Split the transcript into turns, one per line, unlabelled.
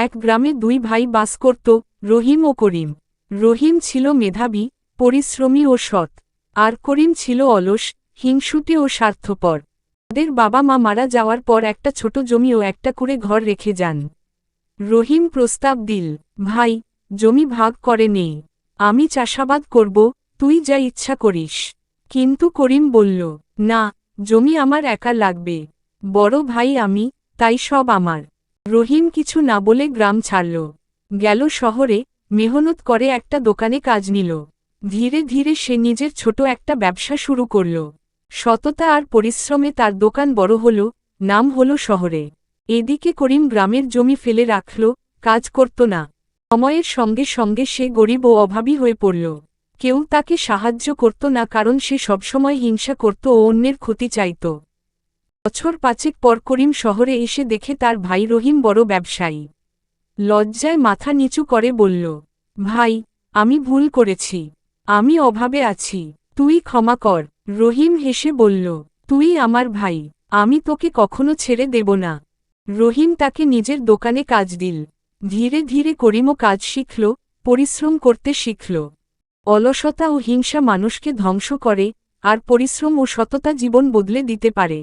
এক গ্রামে দুই ভাই বাস করত, রহিম ও করিম। রহিম ছিল মেধাবী, পরিশ্রমী ও সৎ। আর করিম ছিল অলস, হিংসুটে ও স্বার্থপর। তাদের বাবা মা মারা যাওয়ার পর একটা ছোট জমি ও একটা করে ঘর রেখে যান। রহিম প্রস্তাব দিল, ভাই, জমি ভাগ করে নেই আমি চাষাবাদ করব, তুই যা ইচ্ছা করিস। কিন্তু করিম বলল, না, জমি আমার একা লাগবে। বড় ভাই আমি, তাই সব আমার। রহিম কিছু না বলে গ্রাম ছাড়ল। গেল শহরে, মেহনত করে একটা দোকানে কাজ নিল। ধীরে ধীরে সে নিজের ছোট একটা ব্যবসা শুরু করল। সততা আর পরিশ্রমে তার দোকান বড় হল, নাম হল শহরে। এদিকে করিম গ্রামের জমি ফেলে রাখল, কাজ করত না। সময়ের সঙ্গে সঙ্গে সে গরিব ও অভাবী হয়ে পড়ল। কেউ তাকে সাহায্য করত না কারণ সে সবসময় হিংসা করত ও অন্যের ক্ষতি চাইত। বছর পাঁচেক পর করিম শহরে এসে দেখে তার ভাই রহিম বড় ব্যবসায়ী। লজ্জায় মাথা নিচু করে বলল, ভাই, আমি ভুল করেছি। আমি অভাবে আছি। তুই ক্ষমা কর। রহিম হেসে বলল, তুই আমার ভাই। আমি তোকে কখনো ছেড়ে দেব না। রহিম তাকে নিজের দোকানে কাজ দিল। ধীরে ধীরে করিমও কাজ শিখল, পরিশ্রম করতে শিখল। অলসতা ও হিংসা মানুষকে ধ্বংস করে, আর পরিশ্রম ও সততা জীবন বদলে দিতে পারে।